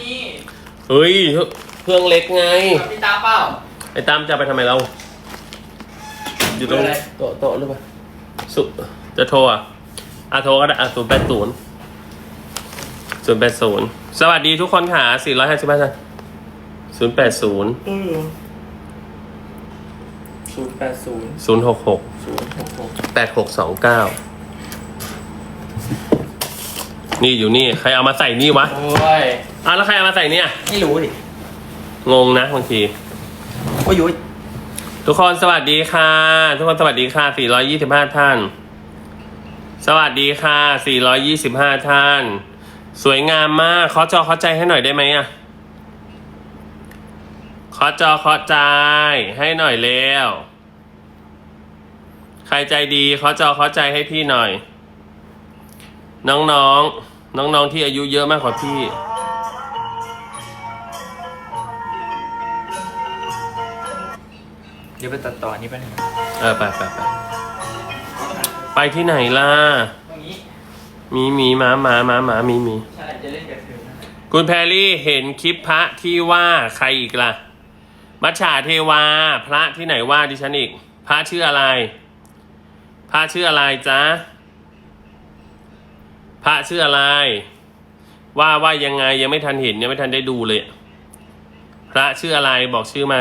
มีเฮ้ยเครื่องเล็กไงเอาพี่ตาเปล่าไอ้ตามจะเอาไปทำไมเรา อยู่ตรงเบอร์อะไรโต๊ะโต๊ะหรือเปล่าสุจะโทรอะอะโทรก็ได้อะศูนย์แปดศูนย์ศูนย์แปดศูนย์สวัสดีทุกคนค่ะสี่ร้อยห้าสิบห้าท่านศูนย์แปดศูนย์ศูนย์แปดศูนย์ศูนย์หกหกศูนย์หกหกแปดหกสองเก้านี่อยู่นี่ ใครเอามาใส่นี่วะ โอ้ย อ้าวแล้วใครเอามาใส่เนี่ย ไม่รู้ดิงงนะบางที โอ้ยยุ้ยทุกคนสวัสดีค่ะ ทุกคนสวัสดีค่ะ 425 ท่าน สวัสดีค่ะ 425 ท่าน สวยงามมากขอจอขอใจให้หน่อยได้ไหมอะขอจอขอใจให้หน่อยเร็วใครใจดีขอจอขอใจให้พี่หน่อย น้องๆ น้องๆที่อายุเยอะมากกว่าพี่ เดี๋ยวไปตัดต่ออันนี้ไปหนึ่งเออไปไปไปไปที่ไหนล่ะ ตรงนี้ มีมีหมาหมาหมาหมามีมี ใช่ จะเล่นกับเธอนะคุณแพรรี่เห็นคลิปพระที่ว่าใครอีกล่ะ มัจฉาเทวา พระที่ไหนว่าดิฉันอีก พระชื่ออะไร พระชื่ออะไรจ๊ะ พระชื่ออะไร ว่าว่ายังไงยังไม่ทันเห็นยังไม่ทันได้ดูเลย พระชื่ออะไรบอกชื่อมา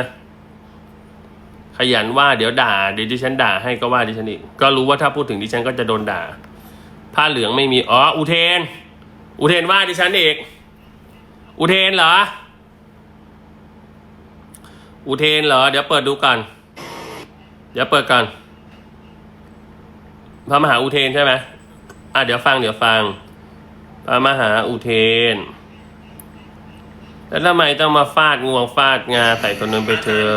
ขยันว่าเดี๋ยวด่าเดี๋ยวดิฉันด่าให้ก็ว่าดิฉันอีก ก็รู้ว่าถ้าพูดถึงดิฉันก็จะโดนด่า ผ้าเหลืองไม่มี อ๋อ อุเทน อุเทนว่าดิฉันอีก อุเทนเหรอ อุเทนเหรอ เดี๋ยวเปิดดูก่อนเดี๋ยวเปิดก่อนพระมหาอุเทนใช่ไหมอะเดี๋ยวฟังเดี๋ยวฟัง พระมหาอุเทน แล้วทำไมต้องมาฟาดงวงฟาดงาใส่คนนึงไปเธอ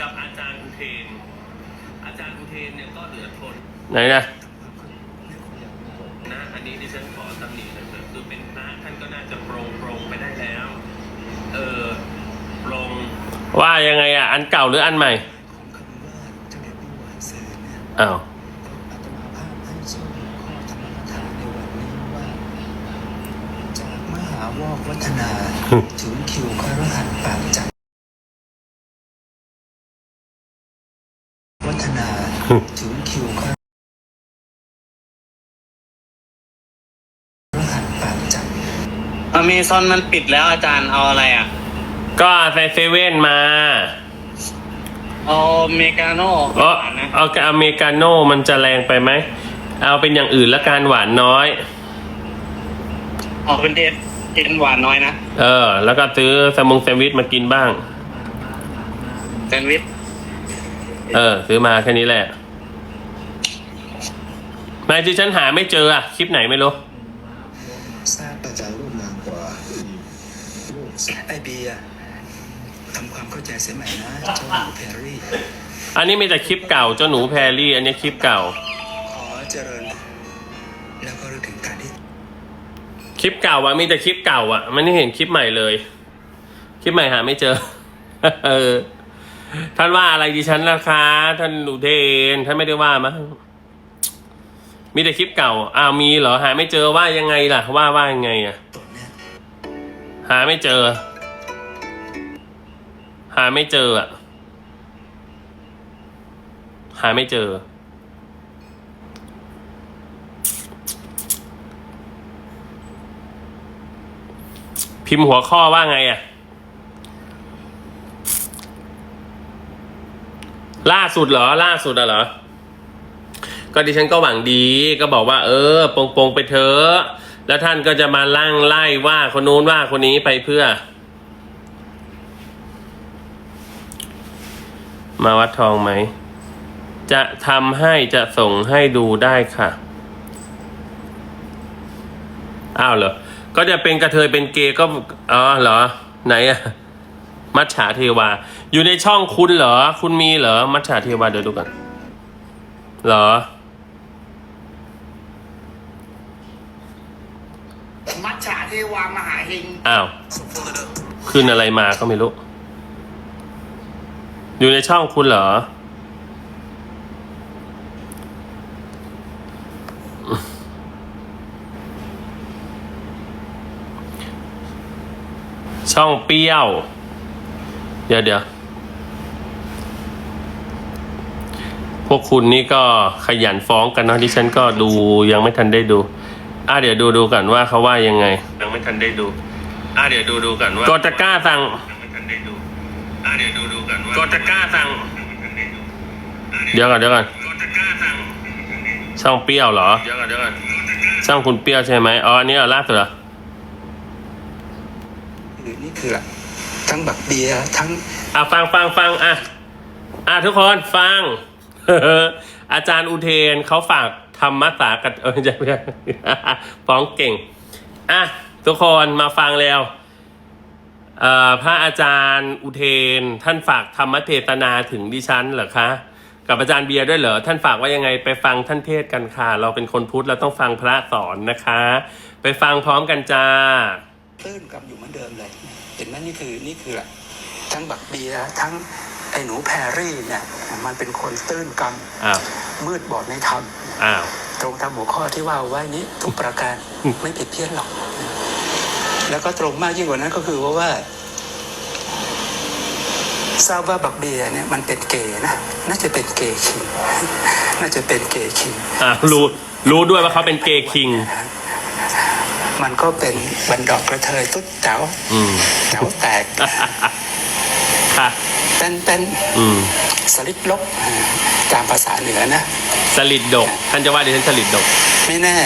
กับอาจารย์อุเทน อาจารย์อุเทนเนี่ยก็เหลือทน ไหนนะนะอันนี้ดิฉันขอตำหนิหน่อยเถอะคือเป็นพระท่านก็น่าจะโปรงโปรงไปได้แล้ว เออโปรงว่ายังไงอะ อันเก่าหรืออันใหม่ของคำว่าเจ้าเด็กผู้หวานซื่อเนี่ยอ้าวอาตมาภาพให้สู้ข้อธรรมกถาในวันนี้ว่าจากมหาวอกวัฒนา ถึงคิวครหัสปากจัก เมซอนมันปิดแล้วอาจารย์เอาอะไรอะ ก็ใส่เซเว่นมาเอาเมกาโน่เออนะเอาอเมริกาโน่มันจะแรงไปไหม เอาเป็นอย่างอื่นละกันหวานน้อย ออกเป็นเทสเทสหวานน้อยนะ เออ แล้วก็ซื้อแซมมงแซมวิชมากินบ้าง แซนด์วิช เออ ซื้อมาแค่นี้แหละนายที่ฉันหาไม่เจออะคลิปไหนไม่รู้ ทราบอาจารย์รูปงามกว่าลูก ไอเบียร์ทำความเข้าใจเสียใหม่นะเจ้าหนูแพรรี่ อันนี้มีแต่คลิปเก่าเจ้าหนูแพรรี่ อันนี้คลิปเก่า ขอเจริญ แล้วก็รู้ถึงการที่คลิปเก่าอะมีแต่คลิปเก่าอะมันไม่เห็นคลิปใหม่เลย คลิปใหม่หาไม่เจอ เออ ท่านว่าอะไรดิฉันราคาท่านอุเทนท่านไม่ได้ว่ามั้งมีแต่คลิปเก่าอ้าวมีเหรอหาไม่เจอว่ายังไงล่ะ ว่าว่ายังไงอะตนเนี่ย หาไม่เจอ หาไม่เจออะหาไม่เจอ พิมพ์หัวข้อว่าไงอะล่าสุดเหรอ ล่าสุดอะเหรอ ก็ดิฉันก็หวังดีก็บอกว่า เออปงปงๆไปเถอะ แล้วท่านก็จะมาลั่งไล่ว่าคนนู้นว่าคนนี้ไปเพื่อ มาวัดทองไหม จะทำให้จะส่งให้ดูได้ค่ะอ้าวเหรอ ก็จะเป็นกระเทยเป็นเกย์ก็อ๋อเหรอ ไหนอะมัจฉาเทวา อยู่ในช่องคุณเหรอ คุณมีเหรอ มัจฉาเทวาเดี๋ยวดูกันเหรอ มัจฉาเทวามหาเฮง อ้าว ขึ้นอะไรมาก็ไม่รู้ อยู่ในช่องคุณเหรอ ช่องเปรี้ยว เดี๋ยวเดี๋ยวพวกคุณนี่ก็ขยันฟ้องกันเนะที่ฉันก็ดูยังไม่ทันได้ดู อะเดี๋ยวดูดูกันว่าเขาว่ายังไง ยังไม่ทันได้ดู อะเดี๋ยวดูดูกันว่ากดตะกร้าสั่งยังไม่ทันได้ดูอะเดี๋ยวดูดูกันว่ากดตะกร้าสั่ง เดี๋ยวก่อนเดี๋ยวก่อนกดตะกร้าสั่งช่องเปรี้ยวเหรอ เดี๋ยวก่อนเดี๋ยวก่อนช่องคุณเปรี้ยวใช่ไหมอ๋ออันนี้เหรอล่าสุดเหรอหรือนี่คือละทั้งบักเบียร์ทั้งอะฟังฟังฟังอะอะทุกคนฟัง อาจารย์อุเทนเขาฝากธรรมศาสตร์กับเออไม่ใช่ไม่ใช่ฟ้องเก่ง อะ ทุกคนมาฟังแล้วเอ่อพระอาจารย์อุเทน ท่านฝากธรรมเทศนาถึงดิฉันเหรอคะ กับอาจารย์เบียร์ด้วยเหรอ ท่านฝากว่ายังไงไปฟังท่านเทศกันค่ะ เราเป็นคนพุทธเราต้องฟังพระสอนนะคะ ไปฟังพร้อมกันจ้าตื้นกับอยู่เหมือนเดิมเลย เห็นไหมนี่คือนี่คือละทั้งบักเบียร์ทั้งไอ้หนูแพรรี่เนี่ยมันเป็นคนตื้นกอ้าวำมืดบอดในธรรมอ้าวตรงตามหัวข้อที่ว่าไว้นี้ทุกประการไม่ผิดเพี้ยนหรอก แล้วก็ตรงมากยิ่งกว่านั้นก็คือว่าว่าทราบว่าบักเบียร์เนี่ยมันเป็นเกย์นะน่าจะเป็นเกย์คิง น่าจะเป็นเกย์คิงอะรู้รู้ด้วยว่าเขาเป็นเกย์คิง มันก็เป็นบันดอกกระเทยตุ๊ดเต๋าอืมเต๋าแตกค่ะเป็นเป็นอืมสลิดลบตามภาษาเหนือนะสลิดดก ท่านจะว่าดิฉันสลิดดก ไม่แน่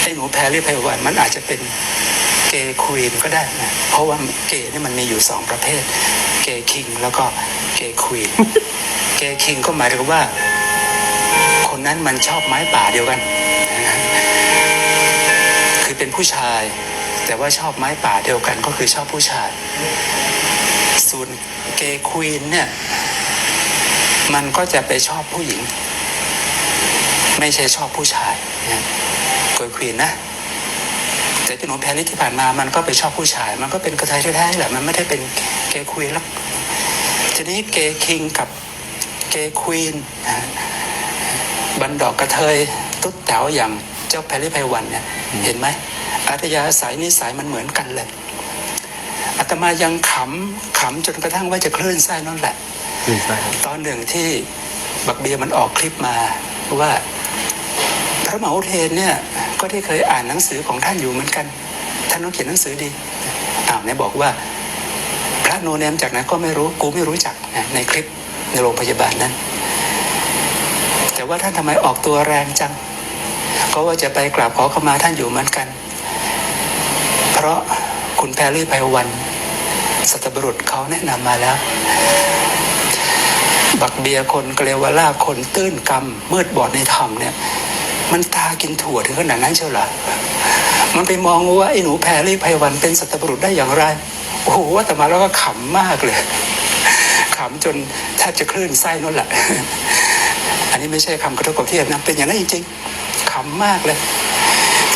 ไอ้หนูแพรรี่ไพวันมันอาจจะเป็น เกย์ควีนก็ได้นะเพราะว่าเกย์นี่มันมีอยู่สองประเภท เกย์คิงแล้วก็เกย์ควีนเกย์คิงก็หมายถึงว่า คนนั้นมันชอบไม้ป่าเดียวกันคือเป็นผู้ชาย แต่ว่าชอบไม้ป่าเดียวกันก็คือชอบผู้ชาย ส่วนเกย์ควีนเนี่ยมันก็จะไปชอบผู้หญิง ไม่ใช่ชอบผู้ชายนะเกย์ควีนนะ แต่ที่หนูแพรรี่ที่ผ่านมามันก็ไปชอบผู้ชาย มันก็เป็นกระเทยแท้ๆแหละมันไม่ได้เป็นเกย์ควีนหรอกทีนี้เกย์คิงกับเกย์ควีนนะบันดอกกระเทยตุ๊ดแต๋วอย่างเจ้าแพรรี่ไพวันเนี่ยเห็นไหมอัธยาศัยนิสัยมันเหมือนกันเลยอาตมายังขำขำจนกระทั่งว่าจะคลื่นไส้นั่นแหละตอนหนึ่งที่บักเบียร์มันออกคลิปมาว่า พระมหาอุเทนเนี่ยก็ได้เคยอ่านหนังสือของท่านอยู่เหมือนกัน ท่านต้องเขียนหนังสือดีอ้าวเนี่ยบอกว่า พระโนเนมจากไหนก็ไม่รู้กูไม่รู้จักนะในคลิปในโรงพยาบาลนั้น แต่ว่าท่านทำไมออกตัวแรงจัง ก็ว่าจะไปกราบขอขมาท่านอยู่เหมือนกัน เพราะคุณแพรรี่ไพวันสัตบุรุษเขาแนะนำมาแล้ว บักเบียคนเกลวล่าคนตื้นกำมืดบอดในธรรมเนี่ย มันตากินถั่วถึงขนาดนั้นเชียวหรอมันไปมองว่าไอ้หนูแพรรี่ไพวันเป็นสัตบุรุษได้อย่างไร โอ้โหว่าแต่มาแล้วก็ขำมากเลย ขำจนแทบจะคลื่นไส้นั่นแหละ อันนี้ไม่ใช่คำกระทบกระเทียบนะเป็นอย่างนั้นจริงๆขำมากเลย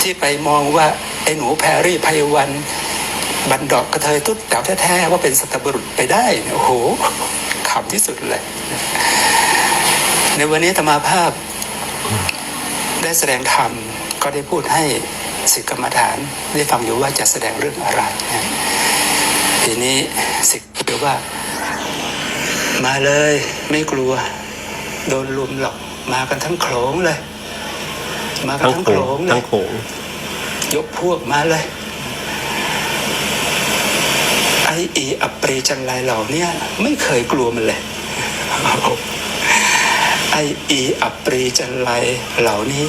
ที่ไปมองว่าไอ้หนูแพรรี่ไพวันบันดอกกระเทยตุ๊ดแต๋วแท้ๆว่าเป็นสัตบุรุษไปได้โอ้โหขำที่สุดเลยในวันนี้ธรรมาภาพ ได้แสดงธรรมก็ได้พูดให้สิกรรมฐานได้ฟังอยู่ว่าจะแสดงเรื่องอะไรนะทีนี้สิกเดี๋ยวว่า มาเลยไม่กลัว โดนลุมหรอกมากันทั้งโขลงเลย มากันทั้งทั้งโขโขลงงเลทั้ยงโขงยกพวกมาเลยไอเออัปรีจันไรเหล่าเนี้ยไม่เคยกลัวมันเลย ไอเออัปรีจันไรเหล่านี้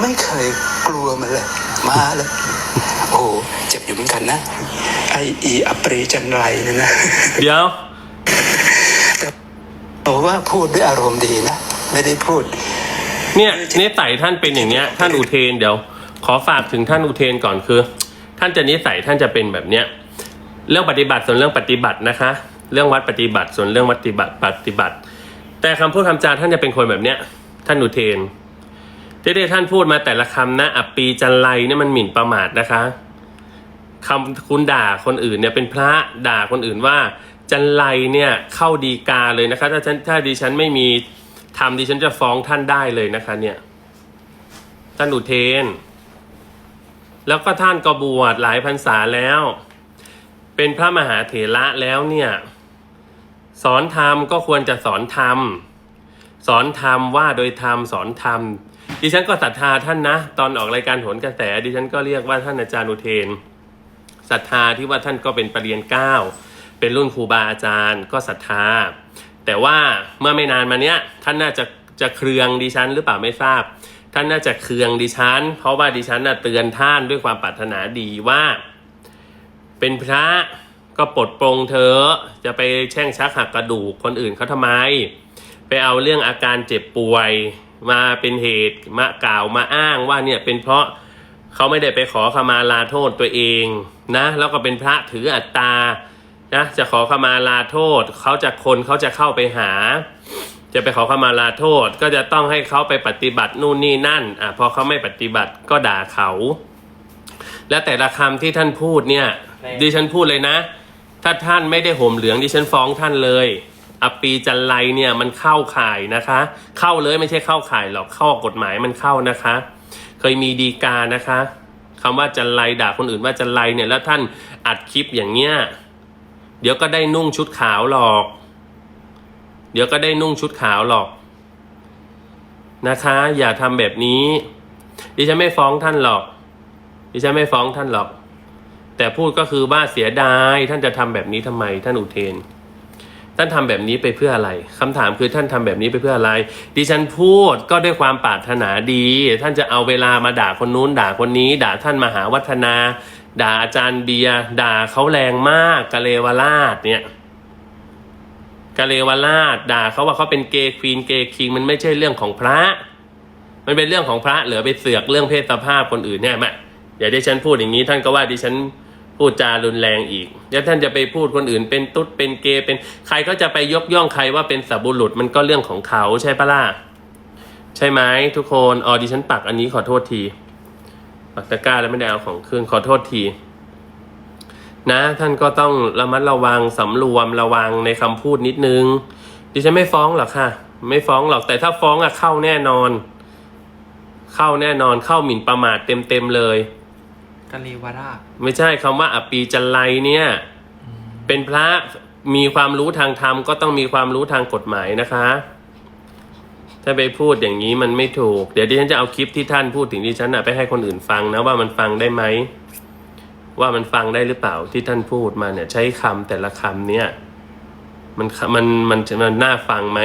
ไม่เคยกลัวมันเลย มาเลยโอ้โหเจ็บอยู่เหมือนกันนะไอเออัปรีจันไรเนี่ยนะเดี๋ยวบอกว่าพูดด้วยอารมณ์ดีนะ ไม่ได้พูด เนี่ยนิสัยท่านเป็นอย่างเนี้ย ท่านอุเทนเดี๋ยว ขอฝากถึงท่านอุเทนก่อนคือ ท่านจะนิสัยท่านจะเป็นแบบเนี้ยเรื่องปฏิบัติส่วนเรื่องปฏิบัตินะคะ เรื่องวัดปฏิบัติส่วนเรื่องวัดปฏิบัติปฏิบัติ แต่คำพูดคำจาท่านจะเป็นคนแบบเนี้ย ท่านอุเทนที่ได้ท่านพูดมาแต่ละคำนะอัปปีจันไรเนี่ยมันหมิ่นประมาทนะคะคำคุณด่าคนอื่นเนี่ยเป็นพระด่าคนอื่นว่า จันไรเนี่ยเข้าดีกาเลยนะคะ ถ้าฉันถ้าดิฉันไม่มีทำดิฉันจะฟ้องท่านได้เลยนะคะ เนี่ย ท่านอุเทน แล้วก็ท่านก็บวชหลายพรรษาแล้ว เป็นพระมหาเถระแล้วเนี่ย สอนธรรมก็ควรจะสอนธรรมสอนธรรมว่าโดยธรรมสอนธรรมดิฉันก็ศรัทธาท่านนะ ตอนออกรายการโหนกระแส ดิฉันก็เรียกว่าท่านอาจารย์อุเทนศรัทธาที่ว่าท่านก็เป็นปรริญญาเก้าเป็นรุ่นครูบาอาจารย์ก็ศรัทธา แต่ว่าเมื่อไม่นานมาเนี้ยท่านน่าจะจะเครืองดิฉันหรือเปล่าไม่ทราบ ท่านน่าจะเครืองดิฉัน เพราะว่าดิฉันน่ะเตือนท่านด้วยความปรารถนาดีว่า เป็นพระ ก็ปลดปรงเธอะจะไปแช่งชักหักกระดูกคนอื่นเขาทำไม ไปเอาเรื่องอาการเจ็บป่วยมาเป็นเหตุมากล่าวมาอ้างว่าเนี่ยเป็นเพราะเขาไม่ได้ไปขอขมาลาโทษตัวเองนะ แล้วก็เป็นพระถืออัตตานะจะขอขมาลาโทษเขาจะคนเขาจะเข้าไปหา จะไปขอขมาลาโทษ ก็จะต้องให้เขาไปปฏิบัตินู่นนี่นั่นอะพอเขาไม่ปฏิบัติก็ด่าเขา และแต่ละคำที่ท่านพูดเนี่ยดิฉันพูดเลยนะ ถ้าท่านไม่ได้ห่มเหลืองดิฉันฟ้องท่านเลยอปีจันไรเนี่ยมันเข้าข่ายนะคะ เข้าเลยไม่ใช่เข้าข่ายหรอกเข้ากฎหมายมันเข้านะคะ เคยมีดีกานะคะคำว่าจันไรด่าคนอื่นว่าจันไรเนี่ยแล้วท่านอัดคลิปอย่างเงี้ยเดี๋ยวก็ได้นุ่งชุดขาวหรอก เดี๋ยวก็ได้นุ่งชุดขาวหรอกนะคะ อย่าทำแบบนี้ ดิฉันไม่ฟ้องท่านหรอก ดิฉันไม่ฟ้องท่านหรอก แต่พูดก็คือว่าเสียดายท่านจะทำแบบนี้ทำไมท่านอุเทน ท่านทำแบบนี้ไปเพื่ออะไรคำถามคือท่านทำแบบนี้ไปเพื่ออะไร ดิฉันพูดก็ด้วยความปรารถนาดี ท่านจะเอาเวลามาด่าคนนู้นด่าคนนี้ ด่าท่านมหาวัฒนา ด่าอาจารย์เบียด่าเขาแรงมากกะเลวราชเนี่ยกะเลวราชด่าเขาว่าเขาเป็นเกย์ควีนเกย์คิงมันไม่ใช่เรื่องของพระ มันเป็นเรื่องของพระเหลือไปเสือกเรื่องเพศสภาพคนอื่นเนี่ยแม่อย่าดิฉันพูดอย่างนี้ท่านก็ว่าดิฉัน พูดจารุนแรงอีก แล้วท่านจะไปพูดคนอื่นเป็นตุ๊ดเป็นเกย์เป็นใครก็จะไปยกย่องใครว่าเป็นสับบุรุษมันก็เรื่องของเขาใช่ปะล่ะใช่ไหมทุกคนออดิฉันปักอันนี้ขอโทษทีปักตะกร้าแล้วไม่ได้เอาของคืนขอโทษทีนะท่านก็ต้องระมัดระวังสำรวมระวังในคำพูดนิดนึง ดิฉันไม่ฟ้องหรอกค่ะ ไม่ฟ้องหรอกแต่ถ้าฟ้องอะเข้าแน่นอน เข้าแน่นอนเข้าหมิ่นประมาทเต็มเต็มๆเลย กะเลวราชไม่ใช่คำว่าอัปปีจันไรเนี่ย เป็นพระมีความรู้ทางธรรมก็ต้องมีความรู้ทางกฎหมายนะคะ ถ้าไปพูดอย่างนี้มันไม่ถูก เดี๋ยวดิฉันจะเอาคลิปที่ท่านพูดถึงดิฉันนะไปให้คนอื่นฟังนะว่ามันฟังได้ไหม ว่ามันฟังได้หรือเปล่าที่ท่านพูดมาเนี่ย ใช้คำแต่ละคำเนี่ย มันมันมันมันน่าฟังไหม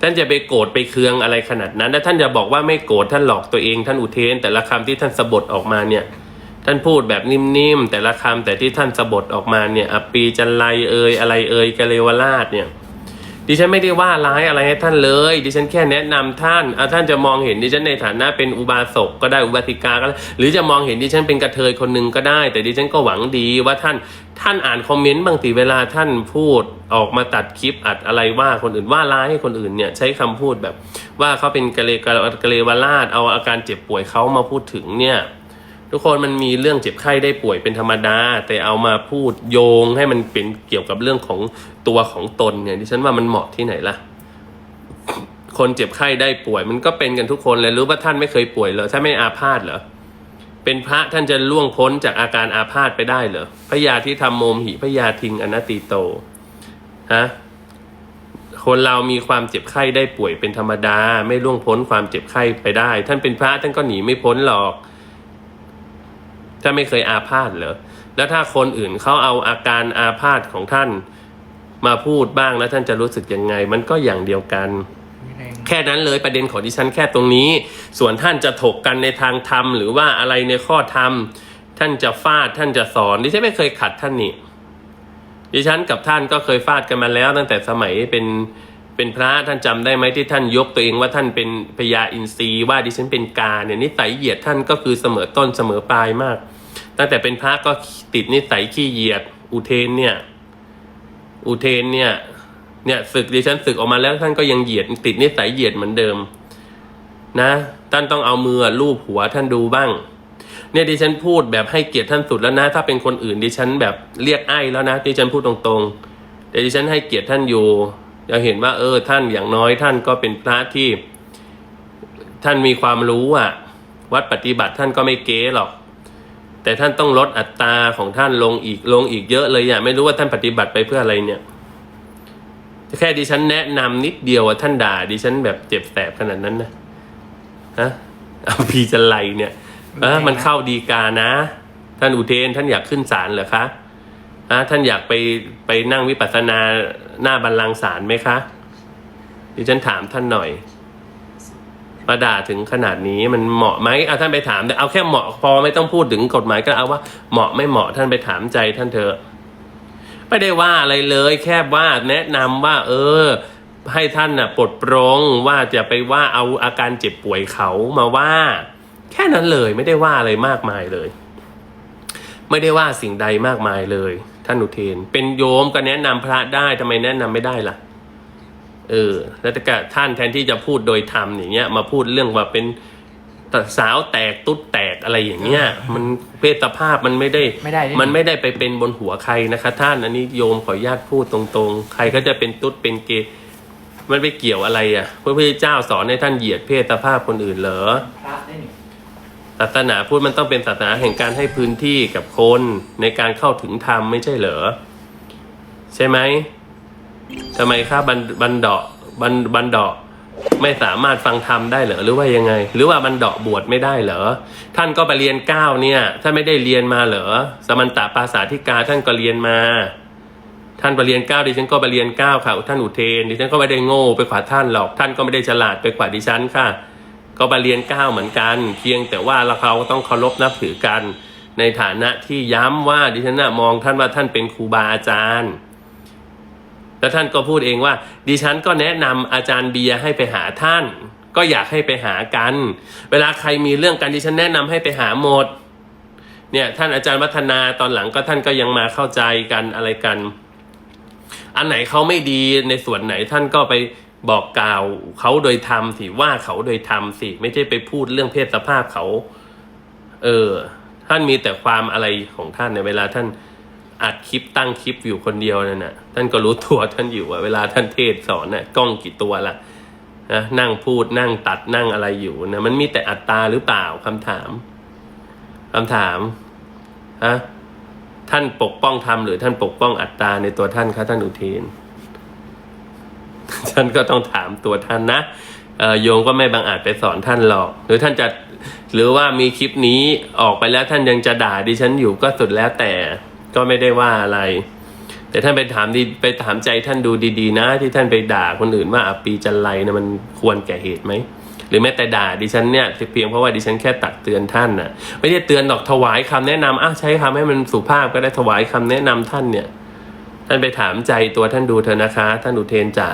ท่านจะไปโกรธไปเคืองอะไรขนาดนั้น แล้วท่านจะบอกว่าไม่โกรธท่านหลอกตัวเองท่านอุเทน แต่ละคำที่ท่านสะบดออกมาเนี่ย ท่านพูดแบบนิ่มๆ แต่ละคำแต่ที่ท่านสะบดออกมาเนี่ยอปีจันไรเอยอะไรเอยกะเลวราชเนี่ยดิฉันไม่ได้ว่าร้ายอะไรให้ท่านเลย ดิฉันแค่แนะนำท่านเอาท่านจะมองเห็นดิฉันในฐานะเป็นอุบาสกก็ได้อุบาสิกาก็ได้หรือจะมองเห็นดิฉันเป็นกระเทยคนหนึ่งก็ได้ แต่ดิฉันก็หวังดีว่าท่านท่านอ่านคอมเมนต์บางทีเวลาท่านพูดออกมาตัดคลิปอัดอะไรว่าคนอื่นว่าร้ายให้คนอื่นเนี่ยใช้คำพูดแบบ ว่าเขาเป็นกะเลกะกะเลวราชเอาอาการเจ็บป่วยเขามาพูดถึงเนี่ย ทุกคนมันมีเรื่องเจ็บไข้ได้ป่วยเป็นธรรมดา แต่เอามาพูดโยงให้มันเป็นเกี่ยวกับเรื่องของตัวของตนเนี่ยดิฉันว่ามันเหมาะที่ไหนล่ะ คนเจ็บไข้ได้ป่วย มันก็เป็นกันทุกคนเลยรู้ว่าท่านไม่เคยป่วยเหรอท่านไม่อาพาธเหรอเป็นพระท่านจะล่วงพ้นจากอาการอาพาธไปได้เหรอพระยาที่ทำโมมหิพระยาทิงอนัตติโตฮะคนเรามีความเจ็บไข้ได้ป่วยเป็นธรรมดา ไม่ล่วงพ้นความเจ็บไข้ไปได้ ท่านเป็นพระท่านก็หนีไม่พ้นหรอก ถ้าไม่เคยอาพาธเหรอแล้วถ้าคนอื่นเขาเอาอาการอาพาธของท่านมาพูดบ้างแล้วท่านจะรู้สึกยังไง มันก็อย่างเดียวกันไม่แรงแค่นั้นเลยประเด็นของดิฉันแค่ตรงนี้ ส่วนท่านจะถกกันในทางธรรมหรือว่าอะไรในข้อธรรม ท่านจะฟาดท่านจะสอนดิฉันไม่เคยขัดท่านนี่ดิฉันกับท่านก็เคยฟาดกันมาแล้ว ตั้งแต่สมัยเป็นเป็นพระท่านจำได้ไหมที่ท่านยกตัวเองว่าท่านเป็นพญาอินทรีว่าดิฉันเป็นกาเนี่ยนิสัยเหยียดท่านก็คือเสมอต้นเสมอปลายมาก ตั้งแต่เป็นพระก็ติดนิสัยขี้เหยียด อุเทนเนี่ย อุเทนเนี่ย เนี่ยศึกดิฉันศึกออกมาแล้วท่านก็ยังเหยียดติดนิสัยเหยียดเหมือนเดิม นะท่านต้องเอามือลูบหัวท่านดูบ้าง เนี่ยดิฉันพูดแบบให้เกียรติท่านสุดแล้วนะ ถ้าเป็นคนอื่นดิฉันแบบเรียกไอ้แล้วนะดิฉันพูดตรงๆแต่ดิฉันให้เกียรติท่านอยู่จะเห็นว่า เออ ท่านอย่างน้อยท่านก็เป็นพระที่ ท่านมีความรู้อะวัดปฏิบัติท่านก็ไม่เก๊หรอก แต่ท่านต้องลดอัตราของท่านลงอีกลงอีกเยอะเลยอะไม่รู้ว่าท่านปฏิบัติไปเพื่ออะไรเนี่ยแค่ดิฉันแนะนำนิดเดียวอะท่านด่าดิฉันแบบเจ็บแสบขนาดนั้นนะฮะเอาพีจะไลเนี่ยเออมันเข้าดีกานะ ท่านอุเทนท่านอยากขึ้นศาลเหรอคะอะท่านอยากไปไปนั่งวิปัสสนาหน้าบัลลังก์ศาลไหมคะดิฉันถามท่านหน่อย มาด่าถึงขนาดนี้มันเหมาะไหมเอาท่านไปถามแต่เอาแค่เหมาะพอไม่ต้องพูดถึงกฎหมายก็เอาว่าเหมาะไม่เหมาะท่านไปถามใจท่านเถอะไม่ได้ว่าอะไรเลย แค่ว่าแนะนำว่า เออ ให้ท่านน่ะปลดปรงว่าจะไปว่าเอาอาการเจ็บป่วยเขามาว่า แค่นั้นเลยไม่ได้ว่าอะไรมากมายเลย ไม่ได้ว่าสิ่งใดมากมายเลย ท่านอุเทน เป็นโยมก็แนะนำพระได้ทำไมแนะนำไม่ได้ล่ะ เออแล้วแต่ก็ท่านแทนที่จะพูดโดยธรรมอย่างเงี้ยมาพูดเรื่องว่าเป็นสาวแตกตุ๊ดแตกอะไรอย่างเงี้ยมันเพศสภาพมันไม่ได้ไม่ได้ดิมันไม่ได้ไปเป็นบนหัวใครนะคะ ท่านอันนี้โยมขออนุญาตพูดตรงๆ ใครก็จะเป็นตุ๊ดเป็นเกย์มันไปเกี่ยวอะไรอะพระพุทธเจ้าสอนให้ท่านเหยียดเพศสภาพคนอื่นเหรอพระได้หนึ่งศาสนาพุทธมันต้องเป็นศาสนาแห่งการให้พื้นที่กับคนในการเข้าถึงธรรมไม่ใช่เหรอใช่ไหม ทำไมครับบันบันดาะบันบันดาะไม่สามารถฟังธรรมได้เหรอหรือว่ายังไง หรือว่าบันเดาะบวชไม่ได้เหรอท่านก็ไปเรียนเก้าเนี่ยท่านไม่ได้เรียนมาเหรอสมันตะภาษาธิกาท่านก็เรียนมา ท่านไปเรียนเก้าดิฉันก็ไปเรียนเก้าค่ะท่านอุเทนดิฉันก็ไม่ได้โง่ไปกว่าท่านหรอกท่านก็ไม่ได้ฉลาดไปกว่าดิฉันค่ะ ก็ไปเรียนเก้าเหมือนกัน เพียงแต่ว่าเราเขาต้องเคารพนับถือกัน ในฐานะที่ย้ำว่าดิฉันน่ะมองท่านว่าท่านเป็นครูบาอาจารย์ แล้วท่านก็พูดเองว่า ดิฉันก็แนะนำอาจารย์เบียร์ให้ไปหาท่าน ก็อยากให้ไปหากัน เวลาใครมีเรื่องกันดิฉันแนะนำให้ไปหาหมดเนี่ยท่านอาจารย์วัฒนาตอนหลังก็ท่านก็ยังมาเข้าใจกันอะไรกัน อันไหนเขาไม่ดีในส่วนไหนท่านก็ไปบอกกล่าวเขาโดยธรรมสิว่าเขาโดยธรรมสิไม่ใช่ไปพูดเรื่องเพศสภาพเขา เออ ท่านมีแต่ความอะไรของท่านในเวลาท่าน อัดคลิปตั้งคลิปอยู่คนเดียวนั่นน่ะท่านก็รู้ตัวท่านอยู่ว่าเวลาท่านเทศสอนน่ะกล้องกี่ตัวล่ะนะนั่งพูดนั่งตัดนั่งอะไรอยู่นะมันมีแต่อัตตาหรือเปล่าคำถามคำถามฮะท่านปกป้องธรรมหรือท่านปกป้องอัตตาในตัวท่านคะท่านอุเทนท่านก็ต้องถามตัวท่านนะโยมก็ไม่บังอาจไปสอนท่านหรอก หรือท่านจะหรือว่ามีคลิปนี้ออกไปแล้วท่านยังจะด่าดิฉันอยู่ก็สุดแล้วแต่ ก็ไม่ได้ว่าอะไร แต่ท่านไปถามดีไปถามใจท่านดูดีๆ นะ ที่ท่านไปด่าคนอื่นว่าอปีจันไรนะมันควรแก่เหตุไหมหรือแม้แต่ด่าดิฉันเนี่ยเพียงเพราะว่าดิฉันแค่ตักเตือนท่านน่ะ ไม่ได้เตือนหรอกถวายคำแนะนำอะใช้คำให้มันสุภาพก็ได้ถวายคำแนะนำท่านเนี่ย ท่านไปถามใจตัวท่านดูเถอะนะคะ ท่านอุเทนจ๋า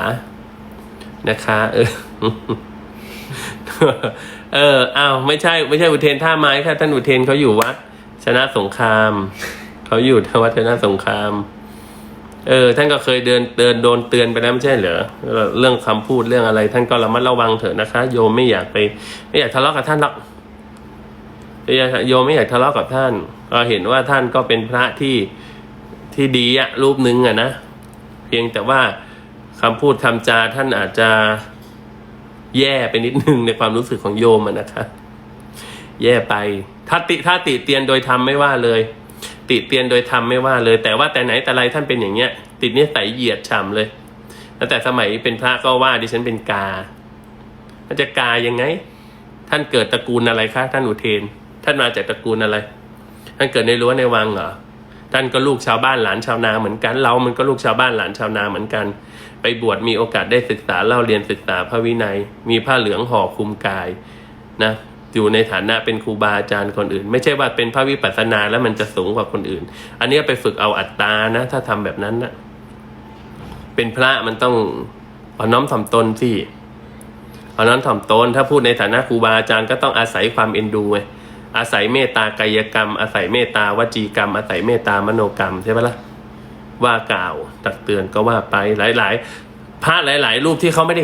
นะคะ เออเอออ้าวไม่ใช่ ไม่ใช่อุเทนท่าไม้ค่ะ ท่านอุเทนเขาอยู่วัดชนะสงคราม เขาอยู่ที่วัดชนสงคราม เออ ท่านก็เคยเดินเดินโดนเตือนไปแล้วไม่ใช่เหรอเรื่องคำพูดเรื่องอะไร ท่านก็ระมัดระวังเถอะนะคะ โยมไม่อยากไป ไม่อยากทะเลาะกับท่านหรอกโยมไม่อยากทะเลาะกับท่านเราเห็นว่าท่านก็เป็นพระที่ที่ดีอะรูปหนึ่งอะนะเพียงแต่ว่าคำพูดคำจาท่านอาจจะแย่ไปนิดนึงในความรู้สึกของโยมอะนะคะ แย่ไปถ้าติถ้าติเตียนโดยธรรมไม่ว่าเลย ติเตียนโดยธรรมไม่ว่าเลย แต่ว่าแต่ไหนแต่ไรท่านเป็นอย่างเงี้ย ติดนิสัยเหยียดฉ่ำเลยตั้งแต่สมัยเป็นพระก็ว่าดิฉันเป็นกามันจะกายังไง ท่านเกิดตระกูลอะไรคะท่านอุเทน ท่านมาจากตระกูลอะไร ท่านเกิดในรั้วในวังเหรอท่านก็ลูกชาวบ้านหลานชาวนาเหมือนกัน เรามันก็ลูกชาวบ้านหลานชาวนาเหมือนกัน ไปบวชมีโอกาสได้ศึกษาเล่าเรียนศึกษาพระวินัย มีผ้าเหลืองห่อคลุมกายนะ อยู่ในฐานะเป็นครูบาอาจารย์คนอื่น ไม่ใช่ว่าเป็นพระวิปัสสนาแล้วมันจะสูงกว่าคนอื่น อันนี้ไปฝึกเอาอัตตานะ ถ้าทำแบบนั้นนะเป็นพระมันต้องอ่อนน้อมถ่อมตนสิอ่อนน้อมถ่อมตน ถ้าพูดในฐานะครูบาอาจารย์ก็ต้องอาศัยความเอ็นดูไงอาศัยเมตตากายกรรม อาศัยเมตตาวจีกรรม อาศัยเมตตามโนกรรมใช่ไหมล่ะว่ากล่าวตักเตือนก็ว่าไปหลาย ๆ พระหลาย ๆ รูปที่เขาไม่ได้